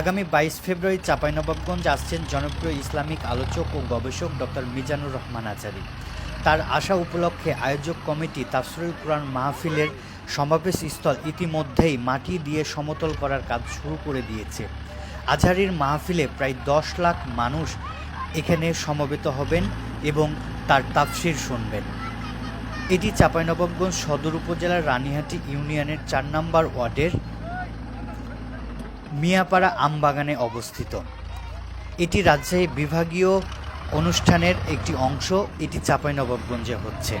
আগামী বাইশ ফেব্রুয়ারি চাঁপাইনবাবগঞ্জ আসছেন জনপ্রিয় ইসলামিক আলোচক ও গবেষক ডক্টর মিজানুর রহমান আচারি। তার আশা উপলক্ষে আয়োজক কমিটি তাফসিরুল কোরআন মাহফিলের সমাবেশ স্থল ইতিমধ্যেই মাটি দিয়ে সমতল করার কাজ শুরু করে দিয়েছে। আজহারির মাহফিলে প্রায় দশ লাখ মানুষ এখানে সমবেত হবেন এবং তার তাফসির শুনবেন। এটি চাঁপাইনবাবগঞ্জ সদর উপজেলার রানীহাটি ইউনিয়নের চার নম্বর ওয়ার্ডের মিয়াপাড়া আমবাগানে অবস্থিত। এটি রাজশাহী বিভাগীয় অনুষ্ঠানের একটি অংশ। এটি চাঁপাইনবাবগঞ্জে হচ্ছে।